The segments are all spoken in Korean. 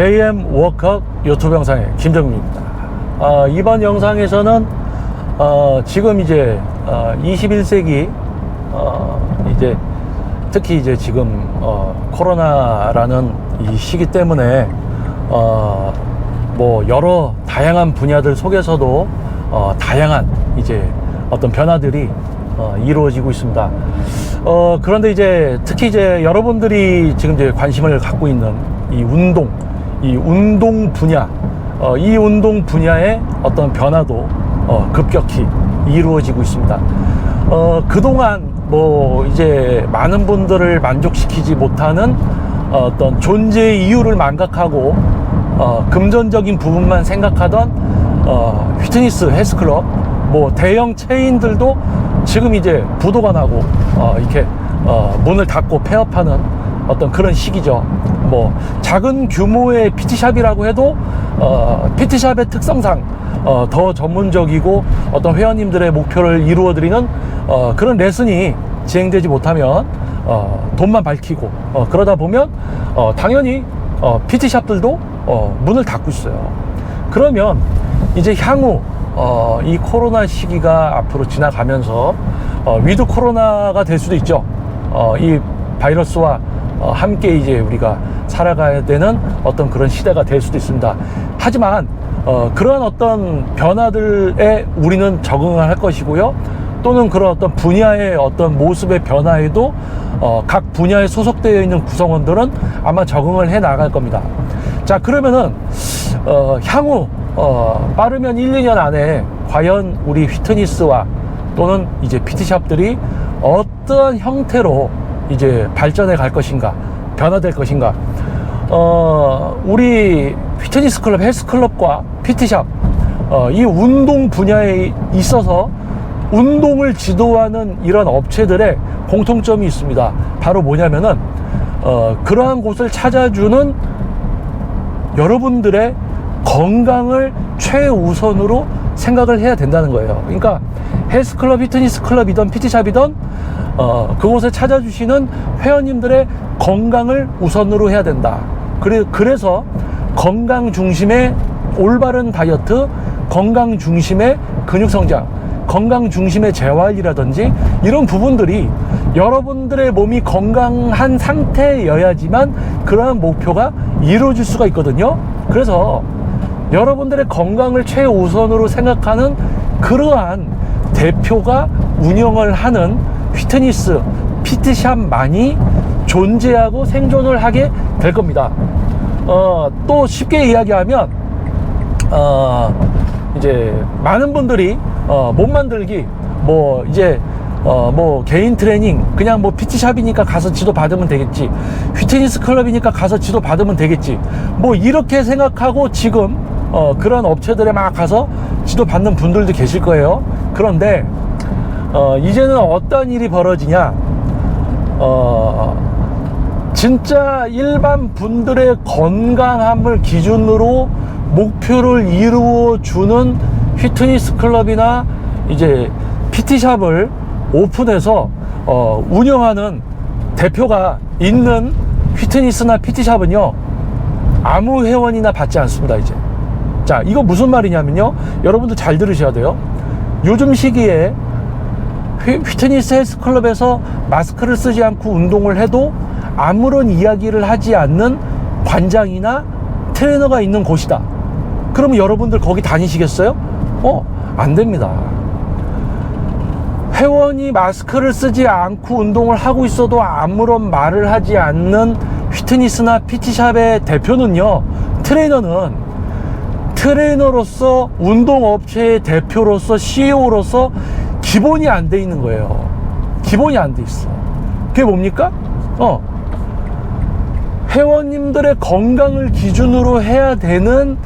JM 워크업 유튜브 영상의 김정민입니다. 어, 이번 영상에서는 어, 지금 이제 어, 21세기 어, 이제 특히 이제 지금 어, 코로나라는 이 시기 때문에 어, 뭐 여러 다양한 분야들 속에서도 어, 다양한 이제 어떤 변화들이 어, 이루어지고 있습니다. 어, 그런데 이제 특히 이제 여러분들이 지금 이제 관심을 갖고 있는 이 운동, 이 운동 분야, 어, 이 운동 분야의 어떤 변화도 어, 급격히 이루어지고 있습니다. 어, 그동안 뭐 이제 많은 분들을 만족시키지 못하는 어떤 존재의 이유를 망각하고 어, 금전적인 부분만 생각하던 어, 휘트니스 헬스클럽 뭐 대형 체인들도 지금 이제 부도가 나고 어, 이렇게 어, 문을 닫고 폐업하는 어떤 그런 시기죠. 뭐 작은 규모의 PT샵이라고 해도 어, PT샵의 특성상 어, 더 전문적이고 어떤 회원님들의 목표를 이루어드리는 어, 그런 레슨이 진행되지 못하면 어, 돈만 밝히고 어, 그러다 보면 어, 당연히 어, PT샵들도 어, 문을 닫고 있어요. 그러면 이제 향후 어, 이 코로나 시기가 앞으로 지나가면서 어, 위드 코로나가 될 수도 있죠. 어, 이 바이러스와 어, 함께 이제 우리가 살아가야 되는 어떤 그런 시대가 될 수도 있습니다. 하지만 어, 그런 어떤 변화들에 우리는 적응을 할 것이고요. 또는 그런 어떤 분야의 어떤 모습의 변화에도 어, 각 분야에 소속되어 있는 구성원들은 아마 적응을 해 나갈 겁니다. 자, 그러면은 어, 향후 어, 빠르면 1, 2년 안에 과연 우리 휘트니스와 또는 이제 PT샵들이 어떤 형태로 이제 발전해 갈 것인가, 변화될 것인가. 어, 우리 휘트니스 클럽, 헬스 클럽과 PT샵, 어, 이 운동 분야에 있어서 운동을 지도하는 이런 업체들의 공통점이 있습니다. 바로 뭐냐면은, 어, 그러한 곳을 찾아주는 여러분들의 건강을 최우선으로 생각을 해야 된다는 거예요. 그러니까 헬스클럽, 피트니스 클럽이든 PT샵이든 어, 그곳에 찾아주시는 회원님들의 건강을 우선으로 해야 된다. 그래, 그래서 건강 중심의 올바른 다이어트, 건강 중심의 근육 성장, 건강 중심의 재활이라든지 이런 부분들이 여러분들의 몸이 건강한 상태여야지만 그러한 목표가 이루어질 수가 있거든요. 그래서 여러분들의 건강을 최우선으로 생각하는 그러한 대표가 운영을 하는 휘트니스 피트샵만이 존재하고 생존을 하게 될 겁니다. 어, 또 쉽게 이야기하면 어, 이제 많은 분들이 어, 몸 만들기 뭐 이제 어, 뭐 개인 트레이닝 그냥 뭐 PT샵이니까 가서 지도 받으면 되겠지 휘트니스 클럽이니까 가서 지도 받으면 되겠지 뭐 이렇게 생각하고 지금 어, 그런 업체들에 막 가서 지도 받는 분들도 계실 거예요. 그런데 어, 이제는 어떤 일이 벌어지냐? 어, 진짜 일반 분들의 건강함을 기준으로 목표를 이루어 주는 휘트니스 클럽이나 이제 PT샵을 오픈해서 어, 운영하는 대표가 있는 휘트니스나 PT샵은요 아무 회원이나 받지 않습니다 이제 자 이거 무슨 말이냐면요 여러분들 잘 들으셔야 돼요 요즘 시기에 휘- 휘트니스 헬스클럽에서 마스크를 쓰지 않고 운동을 해도 아무런 이야기를 하지 않는 관장이나 트레이너가 있는 곳이다. 그러면 여러분들 거기 다니시겠어요? 어, 안 됩니다. 회원이 마스크를 쓰지 않고 운동을 하고 있어도 아무런 말을 하지 않는 휘트니스나 PT샵의 대표는요, 트레이너는 트레이너로서 운동업체의 대표로서 CEO로서 기본이 안 돼 있는 거예요. 기본이 안 돼 있어. 그게 뭡니까? 어. 회원님들의 건강을 기준으로 해야 되는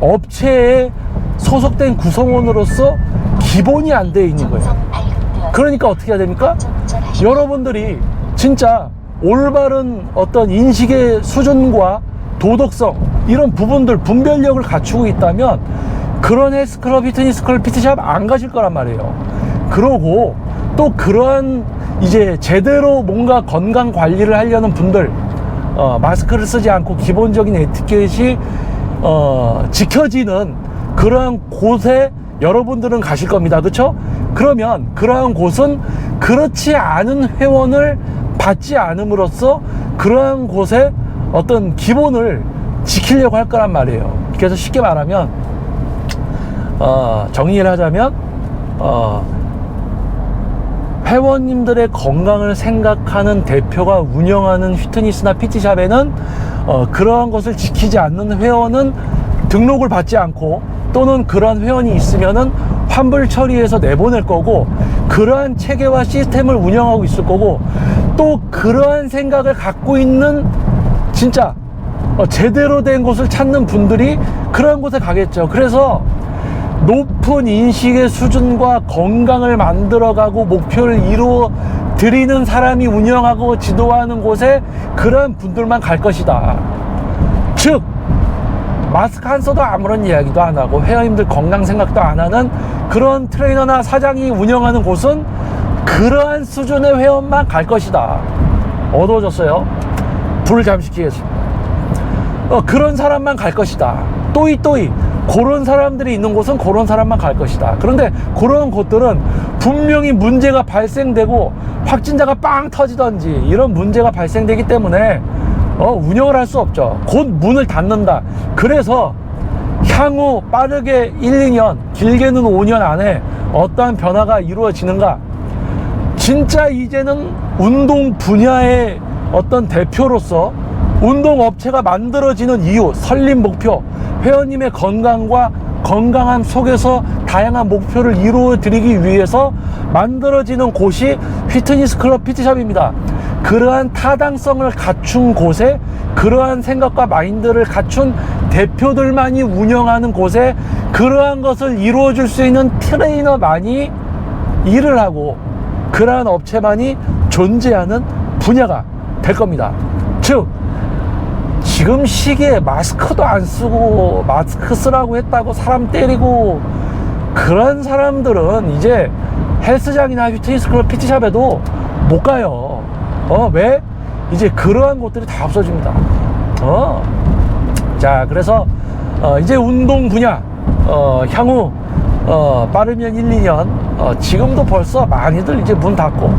업체에 소속된 구성원으로서 기본이 안 돼 있는 거예요. 그러니까 어떻게 해야 됩니까? 여러분들이 진짜 올바른 어떤 인식의 수준과 도덕성 이런 부분들 분별력을 갖추고 있다면 그런 헬스클럽, 피트니스클럽, 피트샵 안 가실 거란 말이에요. 그러고 또 그러한 이제 제대로 뭔가 건강 관리를 하려는 분들 어, 마스크를 쓰지 않고 기본적인 에티켓이 어, 지켜지는 그러한 곳에 여러분들은 가실 겁니다. 그렇죠? 그러면 그러한 곳은 그렇지 않은 회원을 받지 않음으로써 그러한 곳에 어떤 기본을 지키려고 할 거란 말이에요. 그래서 쉽게 말하면 어, 정리를 하자면 어, 회원님들의 건강을 생각하는 대표가 운영하는 휘트니스나 PT샵에는 어, 그러한 것을 지키지 않는 회원은 등록을 받지 않고 또는 그러한 회원이 있으면은 환불 처리해서 내보낼 거고 그러한 체계와 시스템을 운영하고 있을 거고 또 그러한 생각을 갖고 있는 진짜 어, 제대로 된 곳을 찾는 분들이 그러한 곳에 가겠죠. 그래서 높은 인식의 수준과 건강을 만들어가고 목표를 이루어 드리는 사람이 운영하고 지도하는 곳에 그런 분들만 갈 것이다. 즉, 마스크 안 써도 아무런 이야기도 안 하고 회원님들 건강 생각도 안 하는 그런 트레이너나 사장이 운영하는 곳은 그러한 수준의 회원만 갈 것이다. 어두워졌어요. 불을 잠시키겠습니다. 어, 그런 사람만 갈 것이다. 또이 또이 그런 사람들이 있는 곳은 그런 사람만 갈 것이다. 그런데 그런 곳들은 분명히 문제가 발생되고 확진자가 빵 터지던지 이런 문제가 발생되기 때문에 어, 운영을 할 수 없죠. 곧 문을 닫는다. 그래서 향후 빠르게 1, 2년, 길게는 5년 안에 어떠한 변화가 이루어지는가? 진짜 이제는 운동 분야의 어떤 대표로서 운동업체가 만들어지는 이유, 설립 목표, 회원님의 건강과 건강함 속에서 다양한 목표를 이루어 드리기 위해서 만들어지는 곳이 피트니스 클럽 피트샵입니다. 그러한 타당성을 갖춘 곳에 그러한 생각과 마인드를 갖춘 대표들만이 운영하는 곳에 그러한 것을 이루어 줄 수 있는 트레이너만이 일을 하고 그러한 업체만이 존재하는 분야가 될 겁니다. 즉, 지금 시기에 마스크도 안 쓰고 마스크 쓰라고 했다고 사람 때리고 그런 사람들은 이제 헬스장이나 휘트니스 클럽 PT샵에도 못 가요. 어, 왜? 이제 그러한 곳들이 다 없어집니다. 어. 자, 그래서 어, 이제 운동 분야 어, 향후 어, 빠르면 1, 2년 어, 지금도 벌써 많이들 이제 문 닫고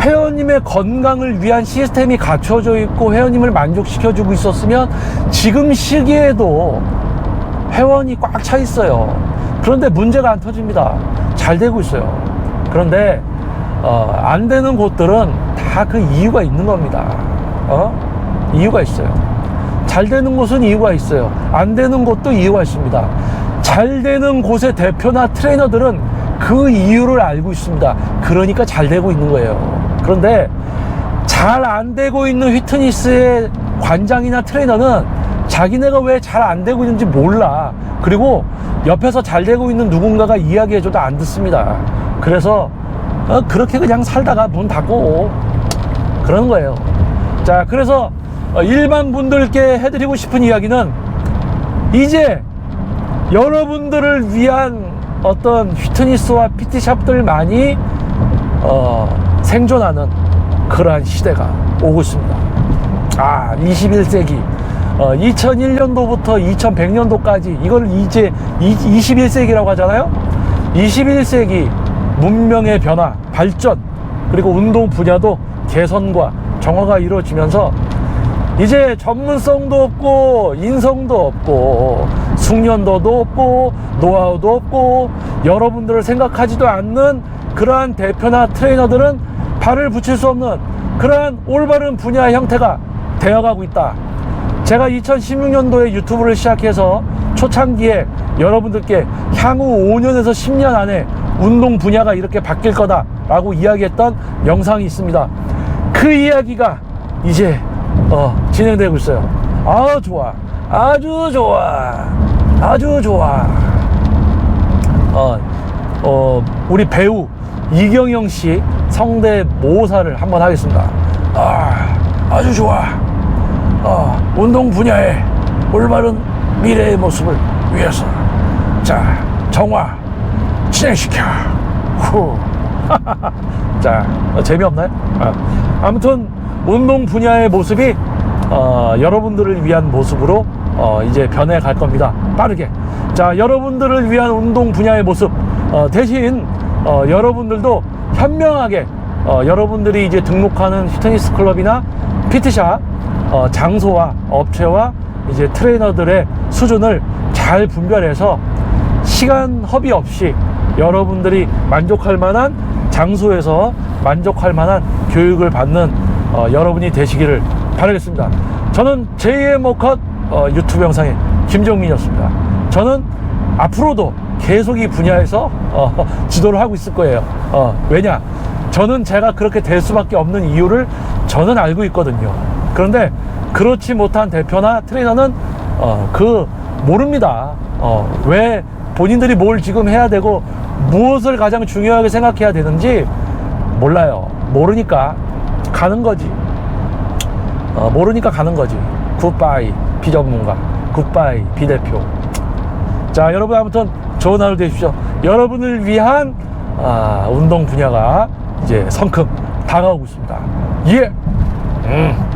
회원님의 건강을 위한 시스템이 갖춰져 있고 회원님을 만족시켜주고 있었으면 지금 시기에도 회원이 꽉 차 있어요. 그런데 문제가 안 터집니다. 잘 되고 있어요. 그런데 어, 안 되는 곳들은 다 그 이유가 있는 겁니다. 어? 이유가 있어요. 잘 되는 곳은 이유가 있어요. 안 되는 곳도 이유가 있습니다. 잘 되는 곳의 대표나 트레이너들은 그 이유를 알고 있습니다. 그러니까 잘 되고 있는 거예요. 그런데 잘 안 되고 있는 휘트니스의 관장이나 트레이너는 자기네가 왜 잘 안 되고 있는지 몰라. 그리고 옆에서 잘 되고 있는 누군가가 이야기해줘도 안 듣습니다. 그래서 어, 그렇게 그냥 살다가 문 닫고 그러는 거예요. 자, 그래서 어, 일반 분들께 해드리고 싶은 이야기는 이제 여러분들을 위한 어떤 휘트니스와 PT샵들만이 어, 생존하는 그러한 시대가 오고 있습니다. 아, 21세기. 어, 2001년도부터 2100년도까지 이걸 이제 21세기라고 하잖아요. 21세기 문명의 변화, 발전, 그리고 운동 분야도 개선과 정화가 이루어지면서 이제 전문성도 없고 인성도 없고 숙련도도 없고 노하우도 없고 여러분들을 생각하지도 않는 그러한 대표나 트레이너들은 발을 붙일 수 없는 그러한 올바른 분야의 형태가 되어가고 있다. 제가 2016년도에 유튜브를 시작해서 초창기에 여러분들께 향후 5년에서 10년 안에 운동 분야가 이렇게 바뀔 거다라고 이야기했던 영상이 있습니다. 그 이야기가 이제 어, 진행되고 있어요. 아 좋아, 아주 좋아, 아주 좋아. 어, 어, 우리 배우 이경영 씨 성대 모사를 한번 하겠습니다. 아, 아주 좋아. 어, 운동 분야의 올바른 미래의 모습을 위해서 자 정화 진행시켜 후 자, 어, 재미없나요? 아, 아무튼 운동 분야의 모습이 어, 여러분들을 위한 모습으로 어, 이제 변해 갈 겁니다. 빠르게. 자, 여러분들을 위한 운동 분야의 모습 어, 대신 어, 여러분들도 현명하게 어, 여러분들이 이제 등록하는 피트니스 클럽이나 피트샵 어, 장소와 업체와 이제 트레이너들의 수준을 잘 분별해서 시간 허비 없이 여러분들이 만족할 만한 장소에서 만족할 만한 교육을 받는 어, 여러분이 되시기를 바라겠습니다. 저는 제2의 모컷 어, 유튜브 영상의 김정민이었습니다. 저는 앞으로도 계속 이 분야에서 어, 지도를 하고 있을 거예요. 어, 왜냐? 저는 제가 그렇게 될 수밖에 없는 이유를 저는 알고 있거든요. 그런데 그렇지 못한 대표나 트레이너는 어, 그 모릅니다. 어, 왜 본인들이 뭘 지금 해야 되고 무엇을 가장 중요하게 생각해야 되는지 몰라요. 모르니까 가는 거지. 어, 모르니까 가는 거지. 굿바이 비전문가, 굿바이 비대표. 자, 여러분 아무튼 좋은 하루 되십시오. 여러분을 위한 아, 운동 분야가 이제 성큼 다가오고 있습니다. 예. 음.